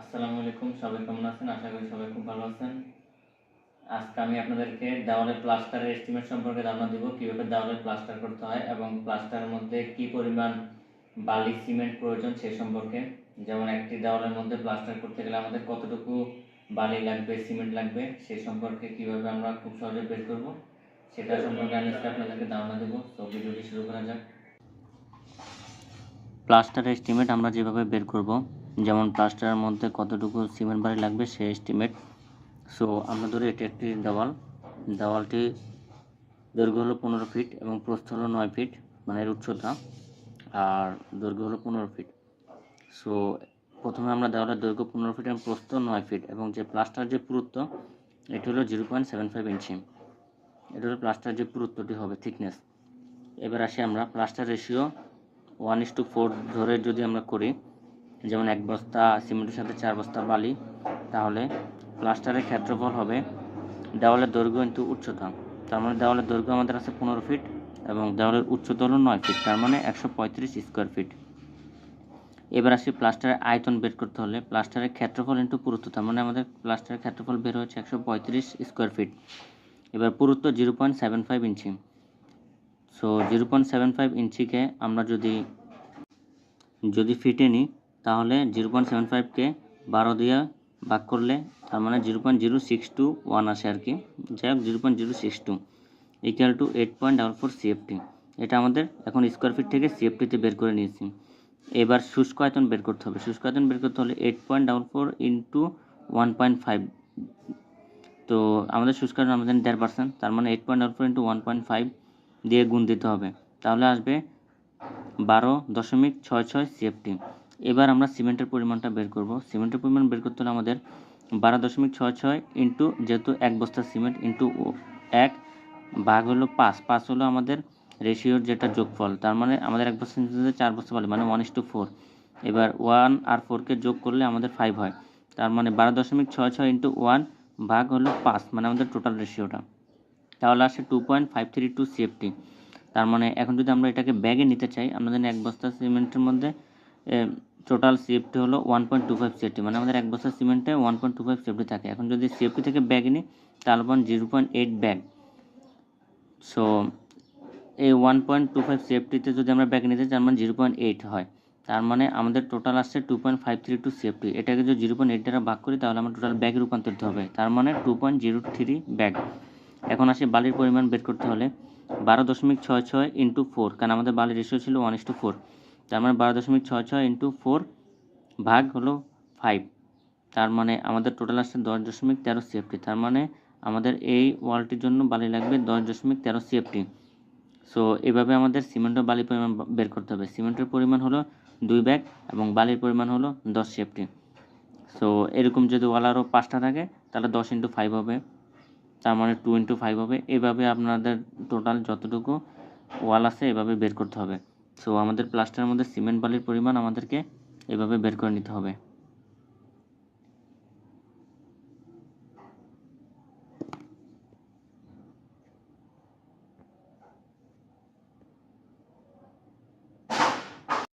আসসালামু আলাইকুম, সবাই কেমন আছেন? আশা করি সবাই খুব ভালো আছেন। আজকে আমি আপনাদেরকে দেওয়ালের প্লাস্টারের এস্টিমেট সম্পর্কে ধারণা দিব, কীভাবে দেওয়ালের প্লাস্টার করতে হয় এবং প্লাস্টারের মধ্যে কি পরিমাণ বালি সিমেন্ট প্রয়োজন সে সম্পর্কে। যেমন একটি দেওয়ালের মধ্যে প্লাস্টার করতে গেলে আমাদের কতটুকু বালি লাগবে সিমেন্ট লাগবে, সে সম্পর্কে কীভাবে আমরা খুব সহজে বের করব, সেটা সম্পর্কে আমি আজকে আপনাদেরকে ধারণা দেবো। তো ভিডিওটি শুরু করা যাক। প্লাস্টার এস্টিমেট আমরা যেভাবে বের করব যেমন প্লাস্টারের মধ্যে কতটুকু সিমেন্ট বাড়ি লাগবে সে এস্টিমেট সো আমরা ধরি এটি একটি দেওয়াল। দেওয়ালটি দৈর্ঘ্য হলো পনেরো ফিট এবং প্রস্থ হলো নয় ফিট মানে এর উচ্চতা। আর দৈর্ঘ্য হলো পনেরো ফিট সো প্রথমে আমরা দেওয়ালের দৈর্ঘ্য পনেরো ফিট এবং প্রস্থ নয় ফিট এবং যে প্লাস্টার যে পুরুত্ব, এটি হলো zero point seven five inch এটা হলো প্লাস্টার যে পুরুত্বটি হবে থিকনেস এবার আসি আমরা plaster ratio one is to four ধরে যদি আমরা করি যেমন এক বস্তা সিমেন্টের সাথে চার বস্তা বালি, তাহলে প্লাস্টারের ক্ষেত্রফল হবে দেওয়ালের দৈর্ঘ্য ইন্টু উচ্চতা। তার মানে দেওয়ালের দৈর্ঘ্য আমাদের আছে পনেরো ফিট এবং দেওয়ালের উচ্চতা হলো নয় ফিট, তার মানে একশো পঁয়ত্রিশ স্কোয়ার ফিট। এবার আসি প্লাস্টারের আয়তন বের করতে হলে প্লাস্টারের ক্ষেত্রফল ইন্টু পুরুত্ব, তার মানে আমাদের প্লাস্টারের ক্ষেত্রফল বের হচ্ছে একশো পঁয়ত্রিশ স্কোয়ার ফিট। এবার পুরুত্ব zero point seven five inch. So zero point seven five ইঞ্চিকে আমরা যদি যদি ফিটে নিই তাহলে জিরো পয়েন্ট সেভেন ফাইভকে বারো দিয়ে ভাগ করলে তার মানে zero point zero six two one আসে আর কি। যাই হোক, zero point zero six two equal to eight point double four CFT এটা আমাদের এখন স্কোয়ার ফিট থেকে সিএফটিতে বের করে নিয়েছি। এবার শুষ্ক আয়তন বের করতে হবে। শুষ্ক আয়তন বের করতে হলে eight point double four into one point five তো আমাদের শুষ্ক আয়তন আমাদের দেড় পার্সেন্ট তার মানে eight point double four into one point five দিয়ে গুণ দিতে হবে। তাহলে আসবে বারো দশমিক ছয় ছয় সিএফটি এবার আমরা সিমেন্টের পরিমাণটা বের করব। সিমেন্টের পরিমাণ বের করতে হলে আমাদের বারো দশমিক ছয় ছয় ইন্টু যেহেতু এক বস্তা সিমেন্ট ইন্টু এক ভাগ হলো পাঁচ। পাঁচ হলো আমাদের রেশিওর যেটা যোগফল, তার মানে আমাদের এক বস্তা সিমেন্টে চার বস্তা বলে মানে ওয়ান ইস টু ফোর এবার ওয়ান আর ফোরকে যোগ করলে আমাদের ফাইভ হয়, তার মানে বারো দশমিক ছয় ছয় ইন্টু ওয়ান ভাগ হলো পাঁচ মানে আমাদের টোটাল রেশিওটা। তাহলে আসে two point five three two CFT তার মানে এখন যদি আমরা এটাকে ব্যাগে নিতে চাই, আমরা এক বস্তা সিমেন্টের মধ্যে টোটাল সিএফটি হলো one point two five CFT মানে আমাদের এক বছর সিমেন্টে one point two five CFT থাকে। এখন যদি সিএফটি থেকে ব্যাগ নিই তাহলে পান zero point eight bag so এই ওয়ান পয়েন্ট টু ফাইভ সিএফটিতে যদি আমরা ব্যাগ নিতে চাই মানে জিরো পয়েন্ট এইট হয়। তার মানে আমাদের টোটাল আসছে two point five three two CFT এটাকে যদি জিরো পয়েন্ট এইট দ্বারা ভাগ করি, তাহলে আমার টোটাল ব্যাগ রূপান্তরিত হবে। তার মানে two point zero three bag এখন আসি বালির পরিমাণ বের করতে হলে। বারো দশমিক ছয় ছয় ইন্টু ফোর কারণ আমাদের বালির রেশিও ছিল ওয়ান ইস টু ফোর তার মানে বারো দশমিক ছয় ছয় ইন্টু ফোর ভাগ হলো ফাইভ তার মানে আমাদের টোটাল আসছে দশ দশমিক তেরো সিএফটি তার মানে আমাদের এই ওয়ালটির জন্য বালি লাগবে দশ দশমিক তেরো সিএফটি সো এভাবে আমাদের সিমেন্টের বালির পরিমাণ বের করতে হবে। সিমেন্টের পরিমাণ হলো দুই ব্যাগ এবং বালির পরিমাণ হলো দশ সিএফটি সো এরকম যদি ওয়াল আরও পাঁচটা থাকে, তাহলে দশ ইন্টু ফাইভ হবে। তার মানে টু ইন্টু ফাইভ হবে। এভাবে আপনাদের টোটাল যতটুকু ওয়াল আছে, এভাবে বের করতে হবে। সো আমাদের প্লাস্টারের মধ্যে সিমেন্ট বালির পরিমাণ আমাদেরকে এভাবে বের করে নিতে হবে।